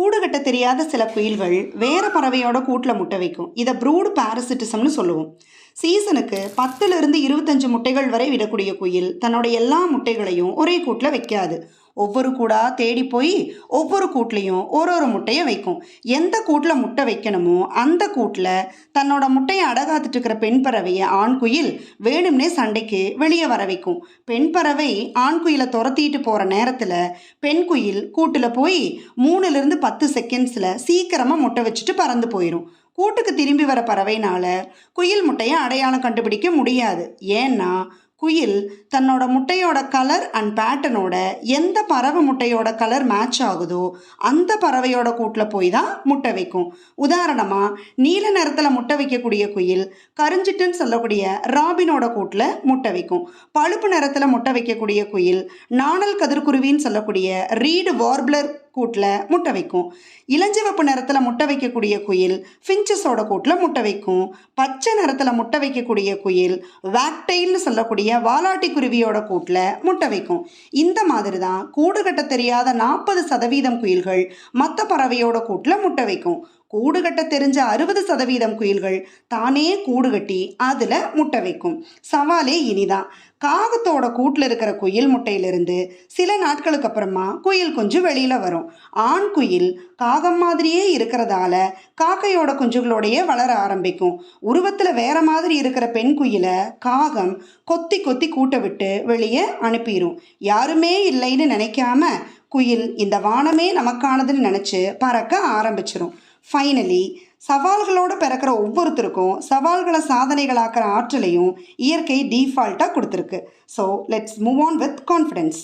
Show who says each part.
Speaker 1: கூடு கட்ட தெரியாத சில குயில்கள் வேற பறவையோட கூட்டில் முட்டை வைக்கும். இதை ப்ரூடு பாரசிட்டிசம்னு சொல்லுவோம். சீசனுக்கு பத்துலேருந்து இருபத்தஞ்சு முட்டைகள் வரை விடக்கூடிய குயில் தன்னோட எல்லா முட்டைகளையும் ஒரே கூட்டில் வைக்காது. ஒவ்வொரு கூடா தேடி போய் ஒவ்வொரு கூட்லேயும் ஒரு ஒரு முட்டையை வைக்கும். எந்த கூட்டில் முட்டை வைக்கணுமோ அந்த கூட்டில் தன்னோட முட்டையை அடகாத்துட்டு இருக்கிற பெண் பறவையை ஆண் குயில் வேணும்னே சண்டைக்கு வெளியே வர வைக்கும். பெண் பறவை ஆண் குயிலை துரத்திட்டு போகிற நேரத்தில் பெண் குயில் கூட்டில் போய் மூணுலேருந்து பத்து செகண்ட்ஸில் சீக்கிரமாக முட்டை வச்சுட்டு பறந்து போயிடும் கூட்டுக்கு திரும்பி வர பறவைனால குயில் முட்டையை அடையாளம் கண்டுபிடிக்க முடியாது. ஏன்னா குயில் தன்னோட முட்டையோட கலர் அண்ட் பேட்டர்னோட எந்த பறவை முட்டையோட கலர் மேட்ச் ஆகுதோ அந்த பறவையோட கூட்டில் போய் தான் முட்டை வைக்கும். உதாரணமாக நீல நிறத்தில் முட்டை வைக்கக்கூடிய குயில் கருஞ்சிட்டுன்னு சொல்லக்கூடிய ராபினோட கூட்டில் முட்டை வைக்கும். பழுப்பு நிறத்தில் முட்டை வைக்கக்கூடிய குயில் நாணல் கதிர்குருவின்னு சொல்லக்கூடிய ரீடு வார்ப்ளர் கூட்டில் முட்டை வைக்கும். இளஞ்சிவப்பு நிறத்தில் முட்டை வைக்கக்கூடிய குயில் ஃபின்ச்சஸோட கூட்டில் முட்டை வைக்கும். பச்சை நிறத்தில் முட்டை வைக்கக்கூடிய குயில் வேக்டெயில்னு சொல்லக்கூடிய வாலாட்டி குருவியோட கூட்டில் முட்டை வைக்கும். இந்த மாதிரி தான் கூடு கட்ட தெரியாத நாற்பது சதவீதம் குயில்கள் மற்ற பறவையோட கூட்டில் முட்டை வைக்கும். கூடு கட்ட தெரிஞ்ச அறுபது சதவீதம் குயில்கள் தானே கூடு கட்டி அதில் முட்டை வைக்கும். சவாலே இனிதான். காகத்தோட கூட்டில் இருக்கிற குயில் முட்டையிலிருந்து சில நாட்களுக்கு அப்புறமா குயில் குஞ்சு வெளியில் வரும். ஆண் குயில் காகம் மாதிரியே இருக்கிறதால காக்கையோட குஞ்சுகளோடையே வளர ஆரம்பிக்கும். உருவத்தில் வேற மாதிரி இருக்கிற பெண் குயிலை காகம் கொத்தி கொத்தி கூட்ட விட்டு வெளியே அனுப்பிடும் யாருமே இல்லைன்னு நினைக்காம குயில் இந்த வானமே நமக்கானதுன்னு நினச்சி பறக்க ஆரம்பிச்சிடும் ஃபைனலி சவால்களோடு பிறக்கிற ஒவ்வொருத்தருக்கும் சவால்களை சாதனைகளாக்குற ஆற்றலையும் இயற்கை டீஃபால்ட்டாக கொடுத்துருக்கு. So let's move on with confidence